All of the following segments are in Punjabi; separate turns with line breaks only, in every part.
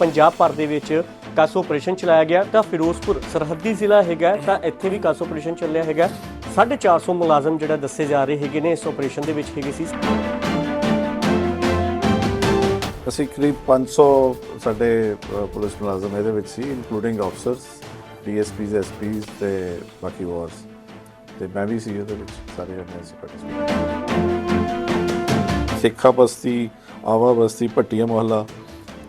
ਪੰਜਾਬ ਭਰ ਦੇ ਵਿੱਚ ਕਾਸ ਆਪਰੇਸ਼ਨ ਚਲਾਇਆ ਗਿਆ, ਤਾਂ ਫਿਰੋਜ਼ਪੁਰ ਸਰਹੱਦੀ ਜ਼ਿਲ੍ਹਾ ਹੈਗਾ ਤਾਂ ਇੱਥੇ ਵੀ ਕਾਸ ਆਪਰੇਸ਼ਨ ਚੱਲਿਆ ਹੈਗਾ 450 ਮੁਲਾਜ਼ਮ ਜਿਹੜਾ ਦੱਸੇ ਜਾ ਰਹੇ ਹੈਗੇ ਨੇ ਇਸ ਆਪਰੇਸ਼ਨ ਦੇ ਵਿੱਚ ਹੈਗੇ ਸੀ।
ਅਸੀਂ ਕਰੀਬ 500 ਸਾਡੇ ਪੁਲਿਸ ਮੁਲਾਜ਼ਮ ਇਹਦੇ ਵਿੱਚ ਸੀ ਇਨਕਲੂਡਿੰਗ ਆਫਸਰਸ ਡੀਐਸਪੀਜ਼ ਐਸਪੀਜ਼ ਤੇ ਬਾਕੀ ਵਾਰਸ ਤੇ ਮੈਂ ਵੀ ਸੀ ਉਹਦੇ ਵਿੱਚ, ਸਾਰੇ ਜਣੇ ਅਸੀਂ ਪਾਰਟਿਸਿਪੇਟ ਸਿੱਖਾ ਬਸਤੀ, ਆਵਾ ਬਸਤੀ, ਭੱਟੀਆ ਮੁਹੱਲਾ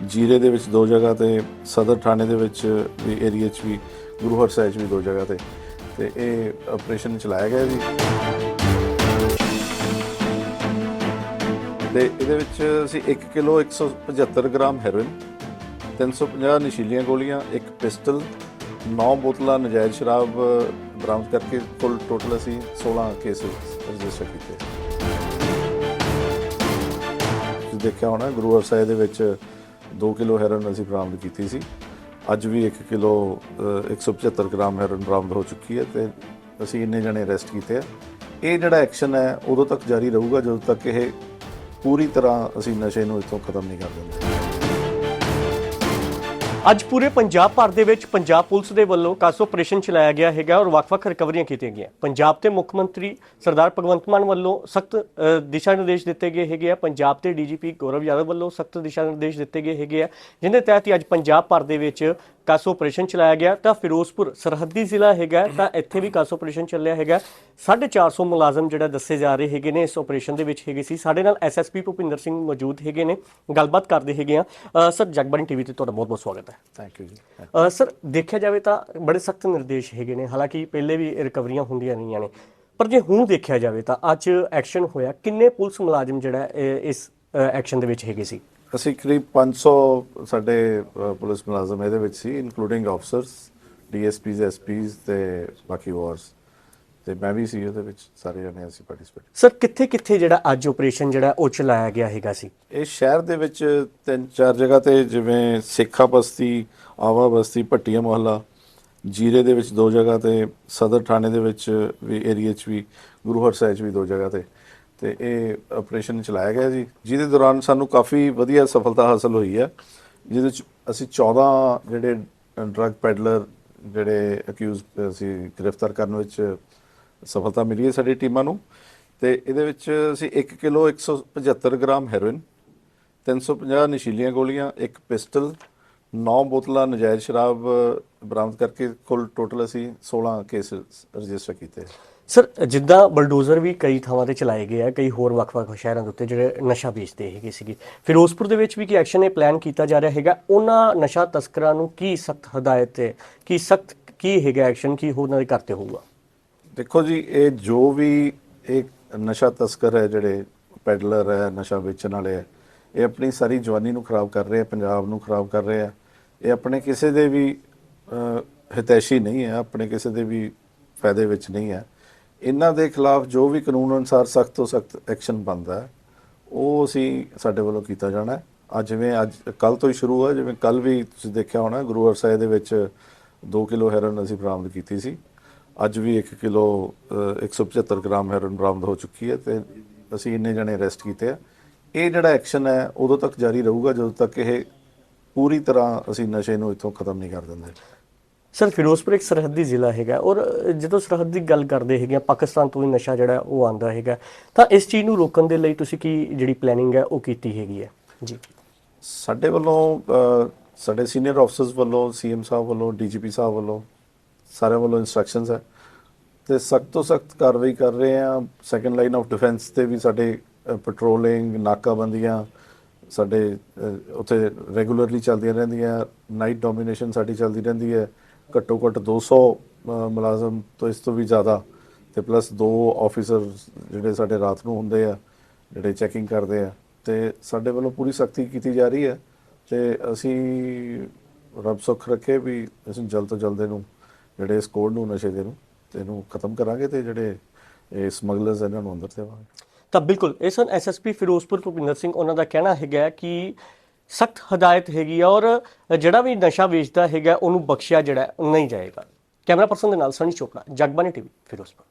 ਜੀਰੇ ਦੇ ਵਿੱਚ ਦੋ ਜਗ੍ਹਾ ਤੇ, ਸਦਰ ਥਾਣੇ ਦੇ ਵਿੱਚ ਵੀ ਏਰੀਆ 'ਚ ਵੀ, ਗੁਰੂ ਹਰਸਾਏ 'ਚ ਵੀ ਦੋ ਜਗ੍ਹਾ ਤੇ। ਤੇ ਇਹ ਆਪਰੇਸ਼ਨ ਚਲਾਇਆ ਗਿਆ ਜੀ। ਤੇ ਇਹਦੇ ਵਿੱਚ ਅਸੀਂ 1 ਕਿਲੋ 175 ਗ੍ਰਾਮ ਹੈਰੋਇਨ 350 ਨਸ਼ੀਲੀਆਂ ਗੋਲੀਆਂ, ਇੱਕ ਪਿਸਟਲ 9 ਬੋਤਲਾਂ ਨਜਾਇਜ਼ ਸ਼ਰਾਬ ਬਰਾਮਦ ਕਰਕੇ ਕੁੱਲ ਟੋਟਲ ਅਸੀਂ 16 ਕੇਸ ਰਜਿਸਟਰ ਕੀਤੇ। ਤੁਸੀਂ ਦੇਖਿਆ ਹੋਣਾ ਗੁਰੂ ਹਰ ਸਾਹਿਬ ਦੇ ਵਿੱਚ 2 ਕਿਲੋ ਹੈਰੋਇਨ ਅਸੀਂ ਬਰਾਮਦ ਕੀਤੀ ਸੀ। ਅੱਜ ਵੀ 1 ਕਿਲੋ ਅ, 175 ਗ੍ਰਾਮ ਹੈਰੋਇਨ ਬਰਾਮਦ ਹੋ ਚੁੱਕੀ ਹੈ ਤੇ ਅਸੀਂ ਇੰਨੇ ਜਣੇ ਅਰੈਸਟ ਕੀਤੇ ਆ। ਇਹ ਜਿਹੜਾ ਐਕਸ਼ਨ ਹੈ ਉਦੋਂ ਤੱਕ ਜਾਰੀ ਰਹੂਗਾ ਜਦੋਂ ਤੱਕ ਇਹ ਪੂਰੀ ਤਰ੍ਹਾਂ ਅਸੀਂ ਨਸ਼ੇ ਨੂੰ ਇੱਥੋਂ ਖਤਮ ਨਹੀਂ ਕਰ ਦਿੰਦੇ।
ਅੱਜ ਪੂਰੇ ਪੰਜਾਬ ਭਰ ਦੇ ਵਿੱਚ ਪੰਜਾਬ ਪੁਲਿਸ ਦੇ ਵੱਲੋਂ ਕਾਸ ਆਪਰੇਸ਼ਨ ਚਲਾਇਆ ਗਿਆ ਹੈਗਾ ਔਰ ਵੱਖ-ਵੱਖ ਰਿਕਵਰੀਆਂ ਕੀਤੀਆਂ ਗਈਆਂ। ਪੰਜਾਬ ਦੇ ਮੁੱਖ ਮੰਤਰੀ ਸਰਦਾਰ ਭਗਵੰਤ ਮਾਨ ਵੱਲੋਂ ਸਖਤ ਦਿਸ਼ਾ ਨਿਰਦੇਸ਼ ਦਿੱਤੇ ਗਏ ਹੈਗੇ ਆ। ਪੰਜਾਬ ਦੇ ਡੀਜੀਪੀ ਗੌਰਵ ਯਾਦਵ ਵੱਲੋਂ ਸਖਤ ਦਿਸ਼ਾ ਨਿਰਦੇਸ਼ ਦਿੱਤੇ ਗਏ ਹੈਗੇ ਆ, ਜਿੰਦੇ ਤਹਿਤ ਹੀ ਅੱਜ ਪੰਜਾਬ ਭਰ ਦੇ ਵਿੱਚ ਕਾਸ ਆਪਰੇਸ਼ਨ ਚਲਾਇਆ ਗਿਆ ਤਾਂ ਫਿਰੋਜ਼ਪੁਰ ਸਰਹੱਦੀ ਜ਼ਿਲ੍ਹਾ ਹੈਗਾ ਤਾਂ ਇੱਥੇ ਵੀ ਕਾਸ ਆਪਰੇਸ਼ਨ ਚੱਲਿਆ ਹੈਗਾ। 450 ਮੁਲਾਜ਼ਮ ਜਿਹੜਾ ਦੱਸੇ ਜਾ ਰਹੇ ਹੈਗੇ ਨੇ ਇਸ ਆਪਰੇਸ਼ਨ ਦੇ ਵਿੱਚ ਹੈਗੇ ਸੀ। ਸਾਡੇ ਨਾਲ ਐਸਐਸਪੀ ਭੁਪਿੰਦਰ ਸਿੰਘ ਮੌਜੂਦ ਹੈਗੇ ਨੇ ਗੱਲਬਾਤ ਕਰਦੇ ਹੈਗੇ ਆ। ਸਰ ਜਗਬਾਣੀ ਟੀਵੀ ਤੇ ਤੁਹਾਡਾ ਬਹੁਤ-ਬਹੁਤ ਸਵਾਗਤ ਹੈ।
ਥੈਂਕ ਯੂ ਜੀ।
ਸਰ ਦੇਖਿਆ ਜਾਵੇ ਤਾਂ ਬੜੇ ਸਖਤ ਨਿਰਦੇਸ਼ ਹੈਗੇ ਨੇ। ਹਾਲਾਂਕਿ ਪਹਿਲੇ ਵੀ ਰਿਕਵਰੀਆਂ ਹੁੰਦੀਆਂ ਰਹੀਆਂ ਨੇ। ਪਰ ਜੇ ਹੁਣ ਦੇਖਿਆ ਜਾਵੇ ਤਾਂ ਅੱਜ ਐਕਸ਼ਨ ਹੋਇਆ। ਕਿੰਨੇ ਪੁਲਿਸ ਮੁਲਾਜ਼ਮ ਜਿਹੜਾ ਇਸ ਐਕਸ਼ਨ ਦੇ ਵਿੱਚ ਹੈਗੇ ਸੀ?
ਅਸੀਂ ਕਰੀਬ 500 ਸਾਡੇ ਪੁਲਿਸ ਮੁਲਾਜ਼ਮ ਇਹਦੇ ਵਿੱਚ ਸੀ ਇਨਕਲੂਡਿੰਗ ਆਫਸਰਸ ਡੀਐਸਪੀਜ਼ ਐਸਪੀਜ਼ ਤੇ ਬਾਕੀ ਵਾਰਸ ਤੇ ਮੈਂ ਵੀ ਸੀ ਉਹਦੇ ਵਿੱਚ ਸਾਰੇ ਜਣੇ ਅਸੀਂ ਪਾਰਟਿਸਿਪੇਟ
ਸਰ ਕਿੱਥੇ ਕਿੱਥੇ ਜਿਹੜਾ ਅੱਜ ਆਪਰੇਸ਼ਨ ਜਿਹੜਾ ਉਹ ਚਲਾਇਆ ਗਿਆ ਹੈਗਾ ਸੀ?
ਇਹ ਸ਼ਹਿਰ ਦੇ ਵਿੱਚ ਤਿੰਨ ਚਾਰ ਜਗ੍ਹਾ ਤੇ ਜਿਵੇਂ ਸਿੱਖਾ ਬਸਤੀ ਆਵਾ ਬਸਤੀ ਭੱਟੀਆ ਮੁਹੱਲਾ ਜੀਰੇ ਦੇ ਵਿੱਚ ਦੋ ਜਗ੍ਹਾ ਤੇ ਸਦਰ ਥਾਣੇ ਦੇ ਵਿੱਚ ਵੀ ਏਰੀਆ 'ਚ ਵੀ ਗੁਰੂ ਹਰਸਾਏ 'ਚ ਵੀ ਦੋ ਜਗ੍ਹਾ ਤੇ। ਤੇ ਇਹ ਆਪਰੇਸ਼ਨ ਚਲਾਇਆ ਗਿਆ ਜੀ। ਜਿਹਦੇ ਦੌਰਾਨ ਸਾਨੂੰ ਕਾਫੀ ਵਧੀਆ ਸਫਲਤਾ ਹਾਸਲ ਹੋਈ ਹੈ। ਜਿਹਦੇ 'ਚ ਅਸੀਂ 14 ਜਿਹੜੇ ਡਰੱਗ ਪੈਡਲਰ ਜਿਹੜੇ ਅਕਿਊਜ਼ ਅਸੀਂ ਗ੍ਰਿਫਤਾਰ ਕਰਨ ਵਿੱਚ ਸਫਲਤਾ ਮਿਲੀ ਹੈ ਸਾਡੀ ਟੀਮਾਂ ਨੂੰ। ਤੇ ਇਹਦੇ ਵਿੱਚ ਅਸੀਂ 1 ਕਿਲੋ 175 ਗ੍ਰਾਮ ਹੈਰੋਇਨ 350 ਨਸ਼ੀਲੀਆਂ ਗੋਲੀਆਂ, ਇੱਕ ਪਿਸਟਲ 9 ਬੋਤਲਾਂ ਨਜਾਇਜ਼ ਸ਼ਰਾਬ ਬਰਾਮਦ ਕਰਕੇ ਕੁੱਲ ਟੋਟਲ ਅਸੀਂ 16 ਕੇਸ ਰਜਿਸਟਰ ਕੀਤੇ।
ਸਰ, ਜਿੱਦਾਂ ਬਲਡੋਜ਼ਰ ਵੀ ਕਈ ਥਾਵਾਂ ਤੇ ਚਲਾਏ ਗਏ ਆ, ਕਈ ਹੋਰ ਵੱਖ-ਵੱਖ ਸ਼ਹਿਰਾਂ ਦੇ ਉੱਤੇ ਜਿਹੜੇ ਨਸ਼ਾ ਵੇਚਦੇ ਹੈਗੇ ਸੀਗੇ। ਫਿਰੋਜ਼ਪੁਰ ਦੇ ਵਿੱਚ ਵੀ ਕੀ ਐਕਸ਼ਨ ਇਹ ਪਲਾਨ ਕੀਤਾ ਜਾ ਰਿਹਾ ਹੈਗਾ? ਉਹਨਾਂ ਨਸ਼ਾ ਤਸਕਰਾਂ ਨੂੰ ਕੀ ਸਖਤ ਹਦਾਇਤ ਹੈ? ਕੀ ਸਖਤ, ਕੀ ਹੈਗਾ ਐਕਸ਼ਨ ਕੀ ਉਹਨਾਂ ਦੇ ਕਰਤੇ ਹੋਊਗਾ?
ਦੇਖੋ ਜੀ, ਇਹ ਜੋ ਵੀ ਇੱਕ ਨਸ਼ਾ ਤਸਕਰ ਹੈ, ਜਿਹੜੇ ਪੈਡਲਰ ਹੈ, ਨਸ਼ਾ ਵੇਚਣ ਵਾਲੇ ਹੈ, ਇਹ ਆਪਣੀ ਸਾਰੀ ਜਵਾਨੀ ਨੂੰ ਖਰਾਬ ਕਰ ਰਹੇ ਆ ਪੰਜਾਬ ਨੂੰ ਖਰਾਬ ਕਰ ਰਹੇ ਆ ਇਹ ਆਪਣੇ ਕਿਸੇ ਦੇ ਵੀ ਹਿਤੈਸ਼ੀ ਨਹੀਂ ਹੈ, ਆਪਣੇ ਕਿਸੇ ਦੇ ਵੀ ਫਾਇਦੇ ਵਿੱਚ ਨਹੀਂ ਹੈ। ਇਹਨਾਂ ਦੇ ਖਿਲਾਫ ਜੋ ਵੀ ਕਾਨੂੰਨ ਅਨੁਸਾਰ ਸਖਤ ਤੋਂ ਸਖਤ ਐਕਸ਼ਨ ਬਣਦਾ ਹੈ ਉਹ ਅਸੀਂ ਸਾਡੇ ਵੱਲੋਂ ਕੀਤਾ ਜਾਣਾ ਹੈ। ਅੱਜ ਜਿਵੇਂ ਅੱਜ ਕੱਲ ਤੋਂ ਹੀ ਸ਼ੁਰੂ ਹੈ ਜਿਵੇਂ ਕੱਲ ਵੀ ਤੁਸੀਂ ਦੇਖਿਆ ਹੋਣਾ ਗੁਰੂ ਹਰਸਾਏ ਦੇ ਵਿੱਚ 2 ਕਿਲੋ ਹੈਰੋਇਨ ਅਸੀਂ ਬਰਾਮਦ ਕੀਤੀ ਸੀ। ਅੱਜ ਵੀ 1 ਕਿਲੋ ਅ, 175 ਗ੍ਰਾਮ ਹੈਰੋਇਨ ਬਰਾਮਦ ਹੋ ਚੁੱਕੀ ਹੈ ਤੇ ਅਸੀਂ ਇੰਨੇ ਜਣੇ ਅਰੈਸਟ ਕੀਤੇ ਆ। ਇਹ ਜਿਹੜਾ ਐਕਸ਼ਨ ਹੈ ਉਦੋਂ ਤੱਕ ਜਾਰੀ ਰਹੂਗਾ ਜਦੋਂ ਤੱਕ ਇਹ ਪੂਰੀ ਤਰ੍ਹਾਂ ਅਸੀਂ ਨਸ਼ੇ ਨੂੰ ਇੱਥੋਂ ਖਤਮ ਨਹੀਂ ਕਰ ਦਿੰਦੇ।
ਸਰ ਫਿਰੋਜ਼ਪੁਰ ਇੱਕ ਸਰਹੱਦੀ ਜ਼ਿਲ੍ਹਾ ਹੈਗਾ ਔਰ ਜਦੋਂ ਸਰਹੱਦ ਦੀ ਗੱਲ ਕਰਦੇ ਹੈਗੇ ਆ ਪਾਕਿਸਤਾਨ ਤੋਂ ਵੀ ਨਸ਼ਾ ਜਿਹੜਾ ਉਹ ਆਂਦਾ ਹੈਗਾ ਤਾਂ ਇਸ ਚੀਜ਼ ਨੂੰ ਰੋਕਣ ਦੇ ਲਈ ਤੁਸੀਂ ਕੀ ਜਿਹੜੀ ਪਲੈਨਿੰਗ ਹੈ ਉਹ ਕੀਤੀ ਹੈਗੀ ਹੈ? ਜੀ।
ਸਾਡੇ ਵੱਲੋਂ ਸਾਡੇ ਸੀਨੀਅਰ ਅਫਸਰਸ ਵੱਲੋਂ ਸੀਐਮ ਸਾਹਿਬ ਵੱਲੋਂ ਡੀਜੀਪੀ ਸਾਹਿਬ ਵੱਲੋਂ ਸਾਰਿਆਂ ਵੱਲੋਂ ਇਨਸਟਰਕਸ਼ਨਸ ਹੈ। ਤੇ ਸਖਤ ਤੋਂ ਸਖਤ ਕਾਰਵਾਈ ਕਰ ਰਹੇ ਆ ਸੈਕੰਡ ਲਾਈਨ ਆਫ ਡਿਫੈਂਸ ਤੇ ਵੀ ਸਾਡੇ ਪੈਟਰੋਲਿੰਗ ਨਾਕਾਬੰਦੀਆਂ ਸਾਡੇ ਅ, ਉੱਥੇ ਰੈਗੂਲਰਲੀ ਚੱਲਦੀਆਂ ਰਹਿੰਦੀਆਂ। ਨਾਈਟ ਡੋਮੀਨੇਸ਼ਨ ਸਾਡੀ ਚੱਲਦੀ ਰਹਿੰਦੀ ਹੈ। ਘੱਟੋ ਘੱਟ 200 ਅ, ਮੁਲਾਜ਼ਮ ਤੋਂ ਇਸ ਤੋਂ ਵੀ ਜ਼ਿਆਦਾ। ਤੇ ਪਲੱਸ ਦੋ ਆਫੀਸਰ ਜਿਹੜੇ ਸਾਡੇ ਰਾਤ ਨੂੰ ਹੁੰਦੇ ਆ ਜਿਹੜੇ ਚੈਕਿੰਗ ਕਰਦੇ ਆ। ਤੇ ਸਾਡੇ ਵੱਲੋਂ ਪੂਰੀ ਸਖਤੀ ਕੀਤੀ ਜਾ ਰਹੀ ਹੈ। ਤੇ ਅਸੀਂ ਰੱਬ ਸੁੱਖ ਰੱਖੇ ਵੀ ਅਸੀਂ ਜਲਦ ਤੋਂ ਜਲਦ ਇਹਨੂੰ ਜਿਹੜੇ ਇਸ ਕੋਡ ਨੂੰ ਨਸ਼ੇ ਦੇ ਨੂੰ ਤੇ ਇਹਨੂੰ ਖਤਮ ਕਰਾਂਗੇ ਤੇ ਜਿਹੜੇ ਇਹ ਸਮਗਲਰਸ ਇਹਨਾਂ ਨੂੰ ਅੰਦਰ ਦੇਵਾਂਗੇ।
ਤਾਂ ਬਿਲਕੁਲ ਇਹ ਸਨ ਐਸਐਸਪੀ ਫਿਰੋਜ਼ਪੁਰ ਭੁਪਿੰਦਰ ਸਿੰਘ। ਉਹਨਾਂ ਦਾ ਕਹਿਣਾ ਹੈਗਾ ਕਿ ਸਖਤ ਹਦਾਇਤ ਹੈਗੀ ਆ ਔਰ ਜਿਹੜਾ ਵੀ ਨਸ਼ਾ ਵੇਚਦਾ ਹੈਗਾ, ਉਹਨੂੰ ਬਖਸ਼ਿਆ ਜਿਹੜਾ ਨਹੀਂ ਜਾਏਗਾ। ਕੈਮਰਾ ਪਰਸਨ ਦੇ ਨਾਲ ਸਣੀ ਚੋਪੜਾ ਜਗਬਾਨੀ ਟੀਵੀ, ਫਿਰੋਜ਼ਪੁਰ।